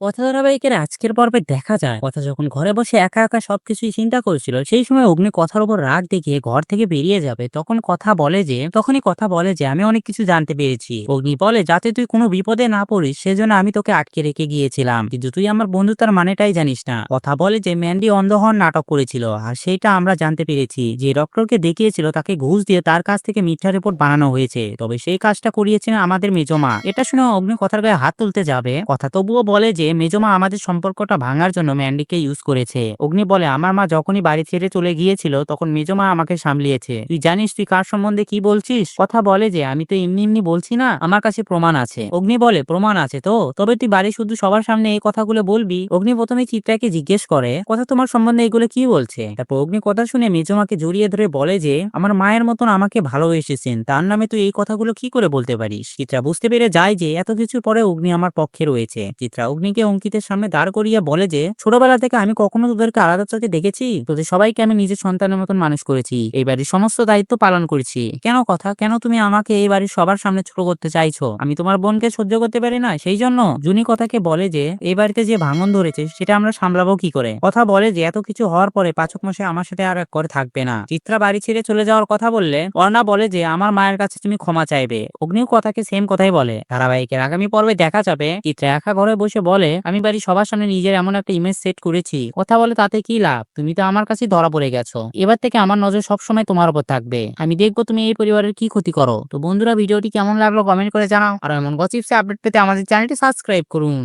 কথা ধারাবাহিকের আজকের পর্বে দেখা যায়, কথা যখন ঘরে বসে একা একা সবকিছুই চিন্তা করছিল, সেই সময় অগ্নি কথার উপর রাগ দেখিয়ে ঘর থেকে বেরিয়ে যাবে। তখন কথা বলে যে, তখনই কথা বলে যে, আমি অনেক কিছু জানতে পেরেছি। অগ্নি বলে, যাতে তুই কোনো বিপদে না পড়িস, সেজন্য আমি তোকে আটকে রেখে গিয়েছিলাম। কিন্তু তুই আমার বন্ধুতার মানেটাই জানিস না। কথা বলে যে, ম্যান্ডি অন্ধ নাটক করেছিল, আর সেইটা আমরা জানতে পেরেছি। যে ডক্টরকে দেখিয়েছিল, তাকে ঘুষ দিয়ে তার কাছ থেকে মিথ্যা রিপোর্ট বানানো হয়েছে। তবে সেই কাজটা করিয়েছিলেন আমাদের মেজমা এটা শুনে অগ্নি কথার গায়ে হাত তুলতে যাবে। কথা তবুও বলে যে মেজমা আমাদের সম্পর্কটা ভাঙার জন্য ম্যান্ডিকে ইউজ করেছে। অগ্নি বলে, আমার মা যখনই বাড়ি ছেড়ে চলে গিয়েছিল, তখন মেজমা আমাকে সামলিয়েছে। তুই জানিস তুই কার সম্বন্ধে কি বলছিস? কথা বলে যে, আমি তো এমনি এমনি বলছি না, আমার কাছে প্রমাণ আছে। অগ্নি বলে, প্রমাণ আছে তো? তবে তুই বাড়ি শুধু সবার সামনে এই কথাগুলো বলবি? অগ্নি প্রথমে চিত্রাকে জিজ্ঞেস করে, কথা তোমার সম্বন্ধে এগুলো কি বলছে? তারপর অগ্নি কথা শুনে মেজমাকে জড়িয়ে ধরে বলে যে, আমার মায়ের মতন আমাকে ভালোবেসেছেন, তার নামে তুই এই কথাগুলো কি করে বলতে পারিস? চিত্রা বুঝতে পেরে যায় যে, এত কিছুর পরে অগ্নি আমার পক্ষে রয়েছে। চিত্রা অগ্নিকে অঙ্কিতের সামনে দাঁড় করিয়ে বলে যে, ছোটবেলা থেকে আমি কখনো তোদেরকে আলাদা চোখে দেখেছি? তোদের সবাইকে আমি নিজের সন্তানের মতন মানুষ করেছি। এই বাড়ির সমস্ত দায়িত্ব পালন করেছি। কেন কথা? কেন তুমি আমাকে এই বাড়ির সবার সামনে ছোট করতে চাইছো? আমি তোমার বোনকে সহ্য করতে পারি না। সেই জন্য জুনি কথাকে বলে যে, এই বাড়িতে যে ভাঙন ধরেছে, সেটা আমরা সামলাবো কি করে? কথা বলে যে, এত কিছু হওয়ার পরে পাচক মাসে আমার সাথে আর এক করে থাকবে না। চিত্রা বাড়ি ছেড়ে চলে যাওয়ার কথা বললে, অর্ণা বলে যে, আমার মায়ের কাছে তুমি ক্ষমা চাইবে। অগ্নিও কথাকে সেম কথাই বলে। ধারাবাহিকের আগামী পর্বে দেখা যাবে, চিত্রা একা ঘরে বসে বলে আমি বাড়ি সবার সামনে নিজের এমন একটা ইমেজ সেট করেছি। কথা বলে তাতে কি লাভ? তুমি তো আমার কাছে ধরা পড়ে গেছো। এবার থেকে আমার নজর সবসময় তোমার উপর থাকবে। আমি দেখব তুমি এই পরিবারের কি ক্ষতি করো। তো বন্ধুরা, ভিডিওটি কেমন লাগল কমেন্ট করে জানাও। আর এমন গসিপসে আপডেট পেতে আমাদের চ্যানেলটি সাবস্ক্রাইব করুন।